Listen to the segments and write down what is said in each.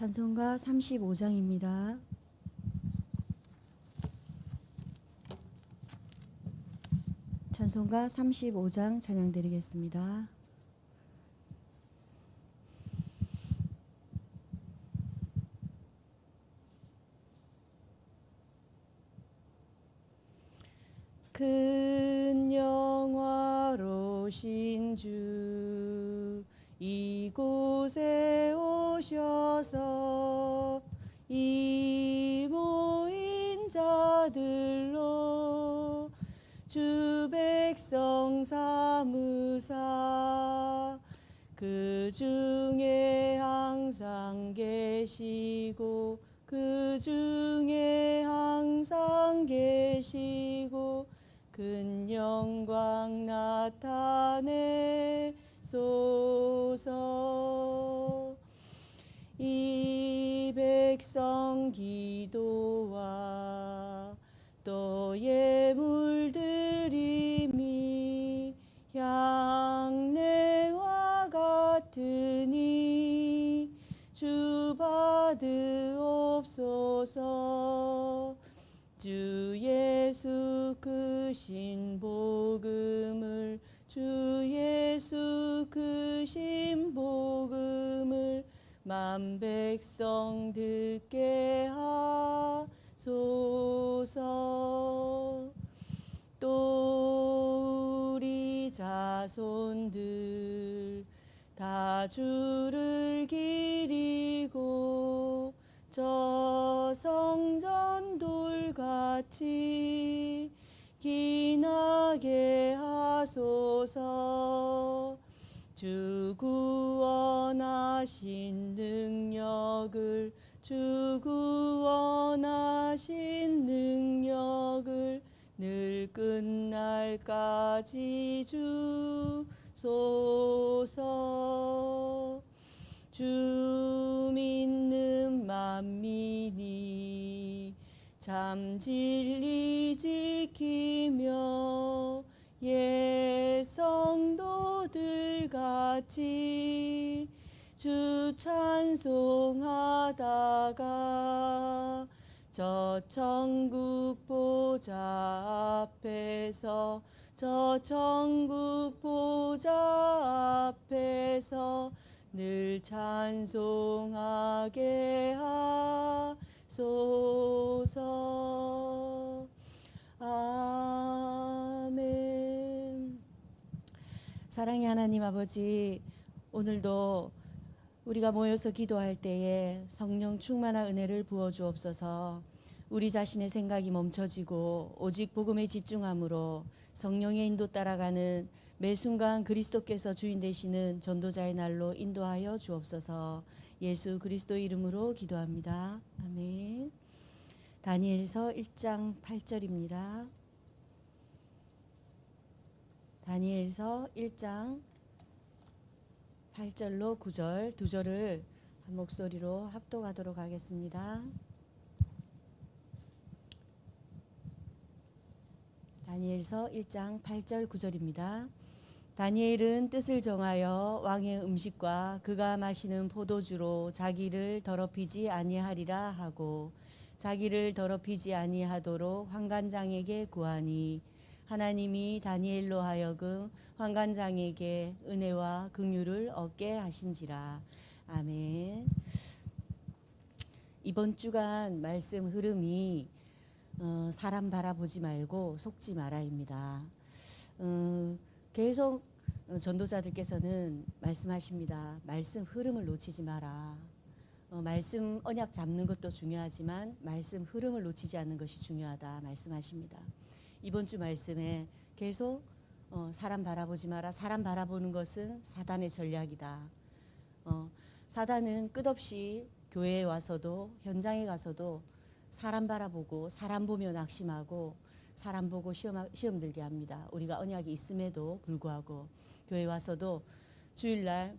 찬송가 35장입니다. 찬송가 35장 찬양 드리겠습니다. 큰 영화로신 주 이곳에 오셔 서. 이 모인 자들로 주 백성 삼으사 그 중에 항상 계시고 그 중에 항상 계시고 큰 영광 나타내 소서 이 백성 기도와 또 예물드림이 향내와 같으니 주 받으옵소서. 주 예수 그 신 복음을 주 예수 그 신복음을 만 백성 듣게 하소서. 또 우리 자손들 다 주를 기리고 저 성전 돌같이 기나게 하소서 주 구원하신 능력을 주 구원하신 능력을 늘 끝날까지 주소서. 주 믿는 만민이 참 진리 지키며 예 성도들 같이 주 찬송하다가 저 천국 보좌 앞에서 저 천국 보좌 앞에서 늘 찬송하게 하소서 사랑의 하나님 아버지 오늘도 우리가 모여서 기도할 때에 성령 충만한 은혜를 부어 주옵소서. 우리 자신의 생각이 멈춰지고 오직 복음에 집중함으로 성령의 인도 따라가는 매 순간 그리스도께서 주인 되시는 전도자의 날로 인도하여 주옵소서. 예수 그리스도 이름으로 기도합니다. 아멘. 다니엘서 1장 8절입니다. 다니엘서 1장 8절로 9절 두 절을 한 목소리로 합독하도록 하겠습니다. 다니엘서 1장 8절 9절입니다. 다니엘은 뜻을 정하여 왕의 음식과 그가 마시는 포도주로 자기를 더럽히지 아니하리라 하고 자기를 더럽히지 아니하도록 환관장에게 구하니 하나님이 다니엘로 하여금 환관장에게 은혜와 긍휼을 얻게 하신지라. 아멘. 이번 주간 말씀 흐름이 어, 사람 바라보지 말고 속지 마라입니다. 어, 계속 전도자들께서는 말씀하십니다. 말씀 흐름을 놓치지 마라. 어, 말씀 언약 잡는 것도 중요하지만 말씀 흐름을 놓치지 않는 것이 중요하다 말씀하십니다. 이번 주 말씀에 계속 어, 사람 바라보지 마라. 사람 바라보는 것은 사단의 전략이다. 어, 사단은 끝없이 교회에 와서도 현장에 가서도 사람 바라보고 사람 보며 낙심하고 사람 보고 시험 시험 들게 합니다. 우리가 언약이 있음에도 불구하고 교회 와서도 주일날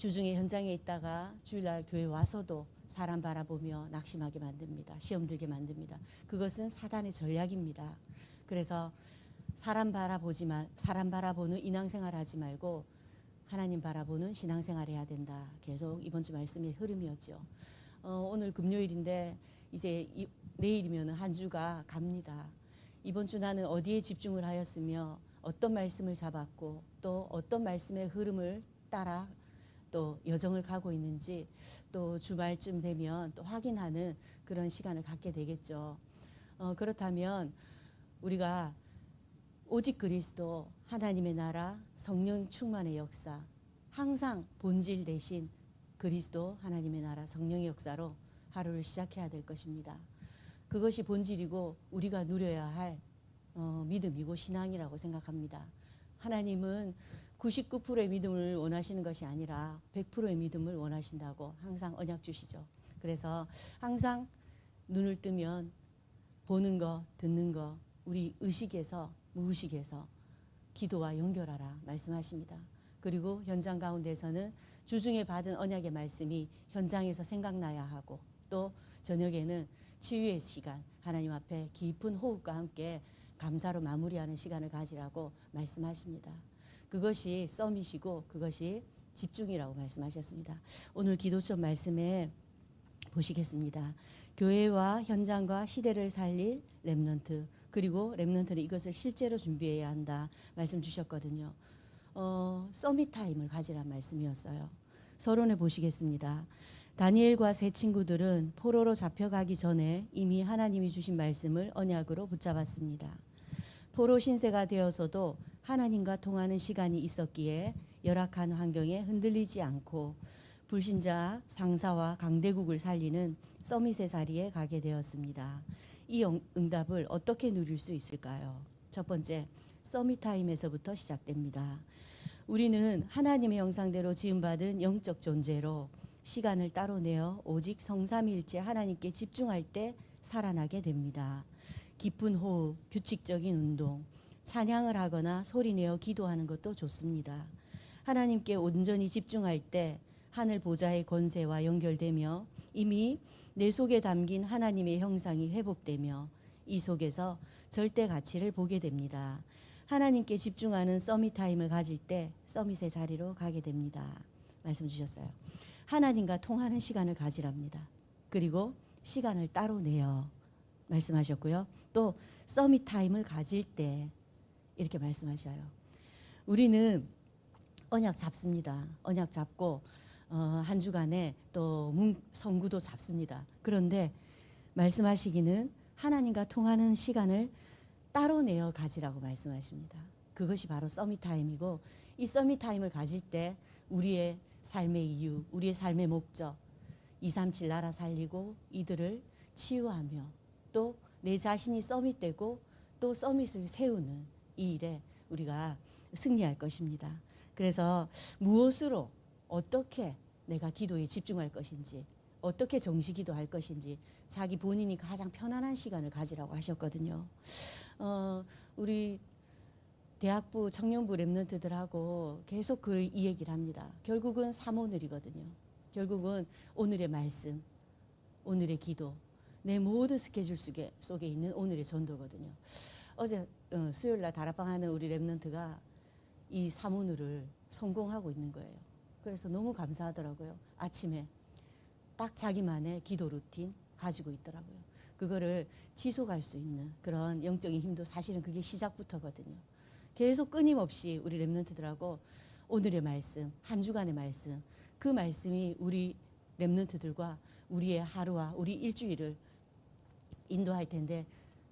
주중에 현장에 있다가 주일날 교회 와서도 사람 바라보며 낙심하게 만듭니다. 시험 들게 만듭니다. 그것은 사단의 전략입니다. 그래서 사람 바라보지만 사람 바라보는 인왕생활 하지 말고 하나님 바라보는 신앙생활 해야 된다. 계속 이번 주 말씀의 흐름이었죠. 어, 오늘 금요일인데 이제 이, 내일이면 한 주가 갑니다. 이번 주 나는 어디에 집중을 하였으며 어떤 말씀을 잡았고 또 어떤 말씀의 흐름을 따라 또 여정을 가고 있는지 또 주말쯤 되면 또 확인하는 그런 시간을 갖게 되겠죠. 어, 그렇다면 우리가 오직 그리스도 하나님의 나라 성령 충만의 역사 항상 본질 대신 그리스도 하나님의 나라 성령의 역사로 하루를 시작해야 될 것입니다. 그것이 본질이고 우리가 누려야 할 어, 믿음이고 신앙이라고 생각합니다. 하나님은 99%의 믿음을 원하시는 것이 아니라 100%의 믿음을 원하신다고 항상 언약 주시죠. 그래서 항상 눈을 뜨면 보는 거, 듣는 거, 우리 의식에서 무의식에서 기도와 연결하라 말씀하십니다. 그리고 현장 가운데서는 주중에 받은 언약의 말씀이 현장에서 생각나야 하고 또 저녁에는 치유의 시간 하나님 앞에 깊은 호흡과 함께 감사로 마무리하는 시간을 가지라고 말씀하십니다. 그것이 썸이시고 그것이 집중이라고 말씀하셨습니다. 오늘 기도처 말씀에 보시겠습니다. 교회와 현장과 시대를 살릴 렘넌트 그리고 렘넌트는 이것을 실제로 준비해야 한다 말씀 주셨거든요. 어, 서밋 타임을 가지란 말씀이었어요. 서론에 보시겠습니다. 다니엘과 세 친구들은 포로로 잡혀가기 전에 이미 하나님이 주신 말씀을 언약으로 붙잡았습니다. 포로 신세가 되어서도 하나님과 통하는 시간이 있었기에 열악한 환경에 흔들리지 않고 불신자 상사와 강대국을 살리는 서밋의 자리에 가게 되었습니다. 이 응- 응답을 어떻게 누릴 수 있을까요? 첫 번째, 서밋 타임에서부터 시작됩니다. 우리는 하나님의 형상대로 지음받은 영적 존재로 시간을 따로 내어 오직 성삼일체 하나님께 집중할 때 살아나게 됩니다. 깊은 호흡, 규칙적인 운동, 찬양을 하거나 소리내어 기도하는 것도 좋습니다. 하나님께 온전히 집중할 때 하늘 보좌의 권세와 연결되며 이미 내 속에 담긴 하나님의 형상이 회복되며 이 속에서 절대 가치를 보게 됩니다. 하나님께 집중하는 서밋 타임을 가질 때 서밋의 자리로 가게 됩니다. 말씀 주셨어요. 하나님과 통하는 시간을 가지랍니다. 그리고 시간을 따로 내어 말씀하셨고요. 또 서밋 타임을 가질 때 이렇게 말씀하셔요. 우리는 언약 잡습니다. 언약 잡고 어, 한 주간에 또 문, 성구도 잡습니다. 그런데 말씀하시기는 하나님과 통하는 시간을 따로 내어 가지라고 말씀하십니다. 그것이 바로 서밋 타임이고 이 서밋 타임을 가질 때 우리의 삶의 이유, 우리의 삶의 목적, 237 나라 살리고 이들을 치유하며 또 내 자신이 서밋되고 또 서밋을 세우는 이 일에 우리가 승리할 것입니다. 그래서 무엇으로 어떻게 내가 기도에 집중할 것인지 어떻게 정시 기도할 것인지 자기 본인이 가장 편안한 시간을 가지라고 하셨거든요. 어, 우리 대학부 청년부 랩런트들하고 계속 그 이 얘기를 합니다. 결국은 삼오늘이거든요. 결국은 오늘의 말씀, 오늘의 기도, 내 모든 스케줄 속에, 속에 있는 오늘의 전도거든요. 어제 어, 수요일 날 다락방 하는 우리 랩런트가 이 삼오늘을 성공하고 있는 거예요. 그래서 너무 감사하더라고요. 아침에 딱 자기만의 기도 루틴 가지고 있더라고요. 그거를 지속할 수 있는 그런 영적인 힘도 사실은 그게 시작부터거든요. 계속 끊임없이 우리 랩런트들하고 오늘의 말씀, 한 주간의 말씀, 그 말씀이 우리 랩런트들과 우리의 하루와 우리 일주일을 인도할 텐데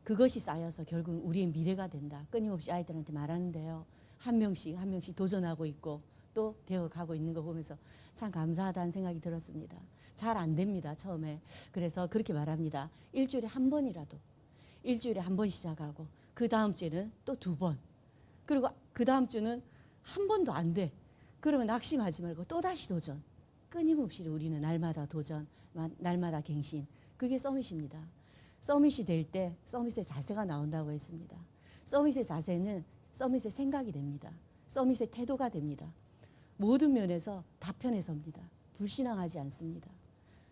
그것이 쌓여서 결국 우리의 미래가 된다. 끊임없이 아이들한테 말하는데요. 한 명씩 한 명씩 도전하고 있고 또 되어 가고 있는 거 보면서 참 감사하다는 생각이 들었습니다. 잘 안 됩니다. 처음에. 그래서 그렇게 말합니다. 일주일에 한 번이라도 일주일에 한 번 시작하고 그 다음 주에는 또 두 번. 그리고 그 다음 주는 한 번도 안 돼. 그러면 낙심하지 말고 또 다시 도전. 끊임없이 우리는 날마다 도전, 마- 날마다 갱신. 그게 서밋입니다. 서밋이 될 때 서밋의 자세가 나온다고 했습니다. 서밋의 자세는 서밋의 생각이 됩니다. 서밋의 태도가 됩니다. 모든 면에서 다 편에 섭니다. 불신앙하지 않습니다.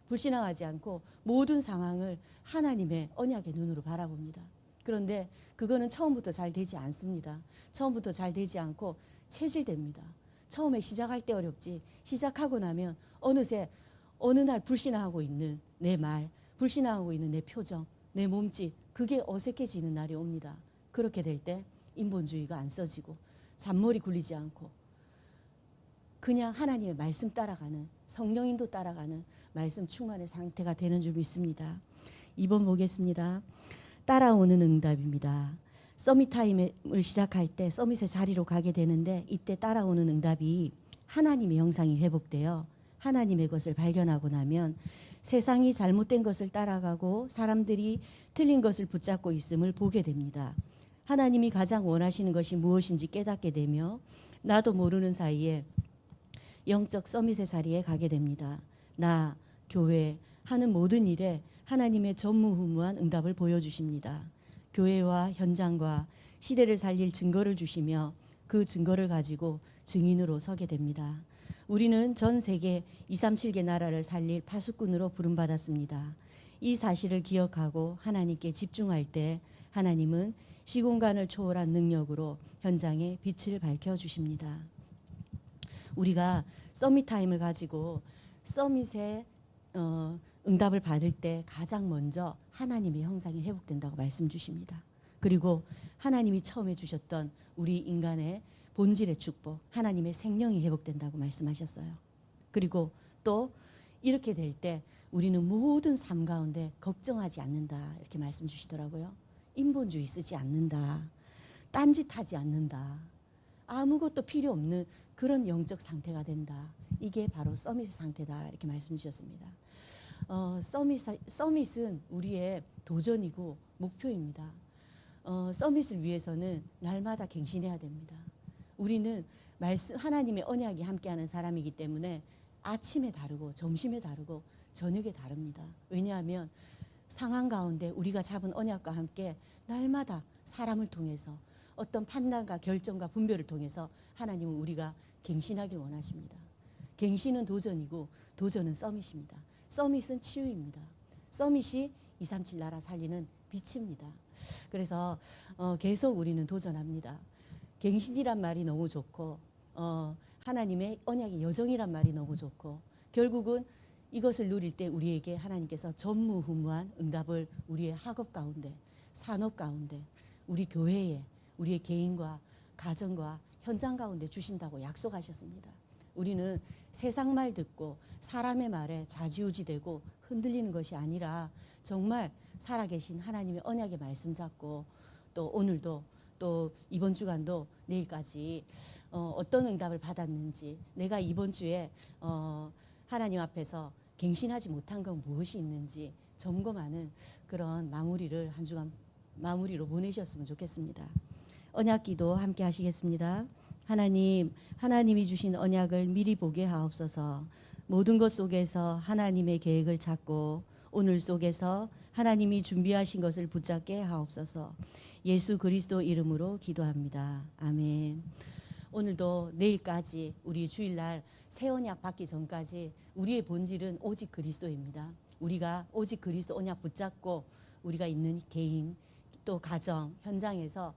불신앙하지 않고 모든 상황을 하나님의 언약의 눈으로 바라봅니다. 그런데 그거는 처음부터 잘 되지 않습니다. 처음부터 잘 되지 않고 체질됩니다. 처음에 시작할 때 어렵지 시작하고 나면 어느새 어느 날 불신하고 있는 내 말, 불신하고 있는 내 표정, 내 몸짓 그게 어색해지는 날이 옵니다. 그렇게 될 때 인본주의가 안 써지고 잔머리 굴리지 않고 그냥 하나님의 말씀 따라가는 성령인도 따라가는 말씀 충만의 상태가 되는 줄 믿습니다. 2번 보겠습니다. 따라오는 응답입니다. 서밋 타임을 시작할 때 서밋의 자리로 가게 되는데 이때 따라오는 응답이 하나님의 형상이 회복되어 하나님의 것을 발견하고 나면 세상이 잘못된 것을 따라가고 사람들이 틀린 것을 붙잡고 있음을 보게 됩니다. 하나님이 가장 원하시는 것이 무엇인지 깨닫게 되며 나도 모르는 사이에 영적 서밋의 자리에 가게 됩니다. 나, 교회 하는 모든 일에 하나님의 전무후무한 응답을 보여주십니다. 교회와 현장과 시대를 살릴 증거를 주시며 그 증거를 가지고 증인으로 서게 됩니다. 우리는 전 세계 237개 나라를 살릴 파수꾼으로 부름받았습니다. 이 사실을 기억하고 하나님께 집중할 때 하나님은 시공간을 초월한 능력으로 현장에 빛을 밝혀 주십니다. 우리가 서밋 타임을 가지고 서밋의 어, 응답을 받을 때 가장 먼저 하나님의 형상이 회복된다고 말씀 주십니다. 그리고 하나님이 처음에 주셨던 우리 인간의 본질의 축복, 하나님의 생명이 회복된다고 말씀하셨어요. 그리고 또 이렇게 될 때 우리는 모든 삶 가운데 걱정하지 않는다 이렇게 말씀 주시더라고요. 인본주의 쓰지 않는다. 딴짓하지 않는다. 아무것도 필요 없는 그런 영적 상태가 된다. 이게 바로 서밋 상태다 이렇게 말씀 주셨습니다. 어, 서밋, 서밋은 우리의 도전이고 목표입니다. 어, 서밋을 위해서는 날마다 갱신해야 됩니다. 우리는 말씀 하나님의 언약이 함께하는 사람이기 때문에 아침에 다르고 점심에 다르고 저녁에 다릅니다. 왜냐하면 상황 가운데 우리가 잡은 언약과 함께 날마다 사람을 통해서 어떤 판단과 결정과 분별을 통해서 하나님은 우리가 갱신하길 원하십니다. 갱신은 도전이고 도전은 서밋입니다. 서밋은 치유입니다. 서밋이 237 나라 살리는 빛입니다. 그래서 어, 계속 우리는 도전합니다. 갱신이란 말이 너무 좋고 어, 하나님의 언약의 여정이란 말이 너무 좋고 결국은 이것을 누릴 때 우리에게 하나님께서 전무후무한 응답을 우리의 학업 가운데 산업 가운데 우리 교회에 우리의 개인과 가정과 현장 가운데 주신다고 약속하셨습니다. 우리는 세상 말 듣고 사람의 말에 좌지우지되고 흔들리는 것이 아니라 정말 살아계신 하나님의 언약의 말씀 잡고 또 오늘도 또 이번 주간도 내일까지 어, 어떤 응답을 받았는지 내가 이번 주에 어, 하나님 앞에서 갱신하지 못한 건 무엇이 있는지 점검하는 그런 마무리를 한 주간 마무리로 보내셨으면 좋겠습니다. 언약기도 함께 하시겠습니다. 하나님, 하나님이 주신 언약을 미리 보게 하옵소서. 모든 것 속에서 하나님의 계획을 찾고 오늘 속에서 하나님이 준비하신 것을 붙잡게 하옵소서. 예수 그리스도 이름으로 기도합니다. 아멘. 오늘도 내일까지 우리 주일날 새 언약 받기 전까지 우리의 본질은 오직 그리스도입니다. 우리가 오직 그리스도 언약 붙잡고 우리가 있는 개인 또 가정 현장에서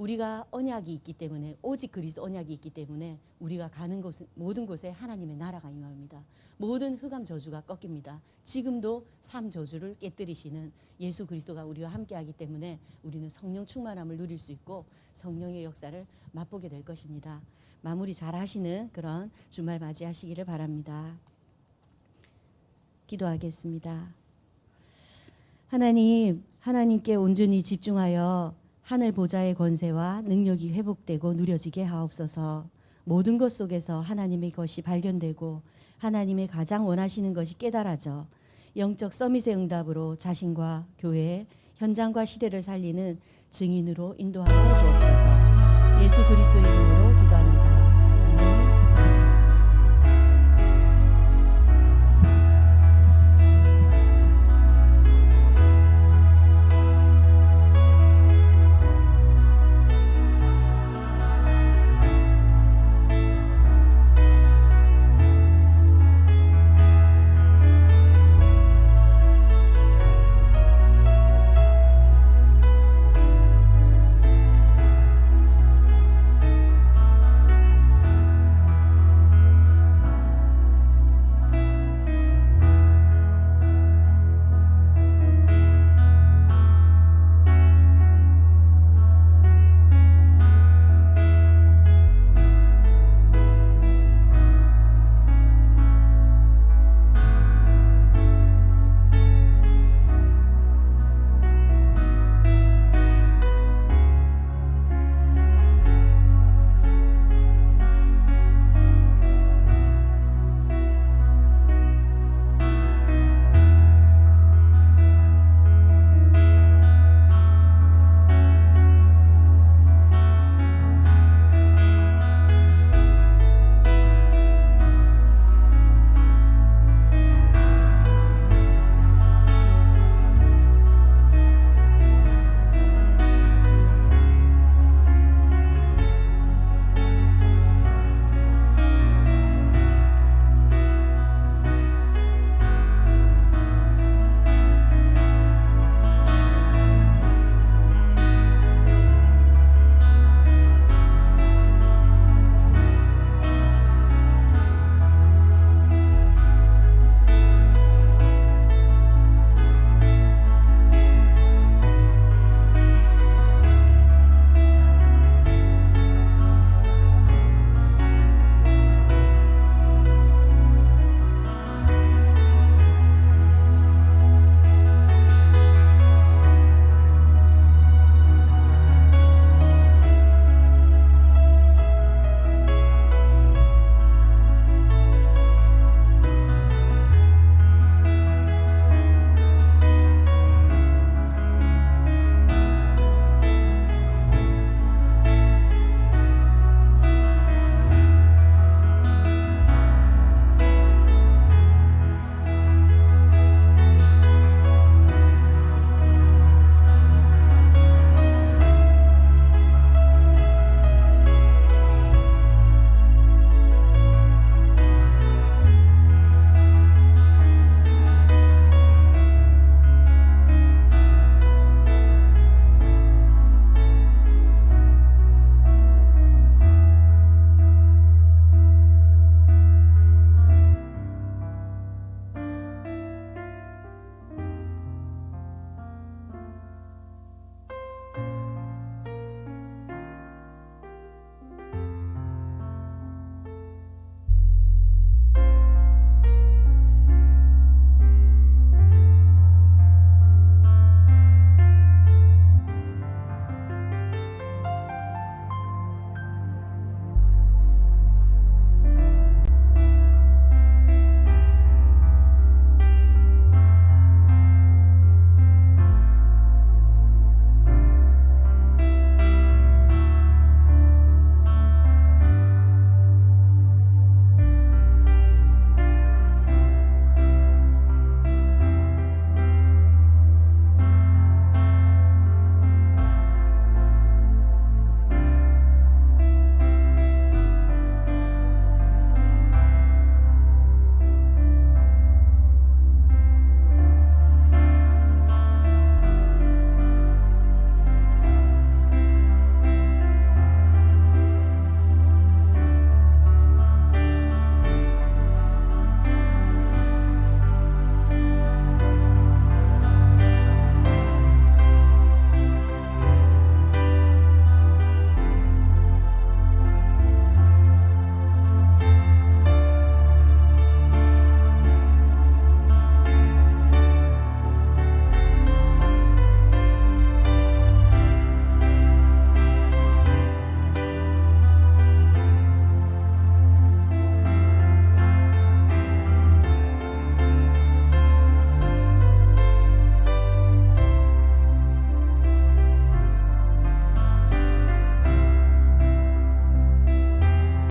우리가 언약이 있기 때문에 오직 그리스도 언약이 있기 때문에 우리가 가는 곳 모든 곳에 하나님의 나라가 임합니다. 모든 흑암 저주가 꺾입니다. 지금도 삶 저주를 깨뜨리시는 예수 그리스도가 우리와 함께하기 때문에 우리는 성령 충만함을 누릴 수 있고 성령의 역사를 맛보게 될 것입니다. 마무리 잘 하시는 그런 주말 맞이하시기를 바랍니다. 기도하겠습니다. 하나님, 하나님께 온전히 집중하여 하늘 보좌의 권세와 능력이 회복되고 누려지게 하옵소서. 모든 것 속에서 하나님의 것이 발견되고 하나님의 가장 원하시는 것이 깨달아져 영적 서밋의 응답으로 자신과 교회, 현장과 시대를 살리는 증인으로 인도하여 주옵소서. 예수 그리스도의 이름으로 기도합니다.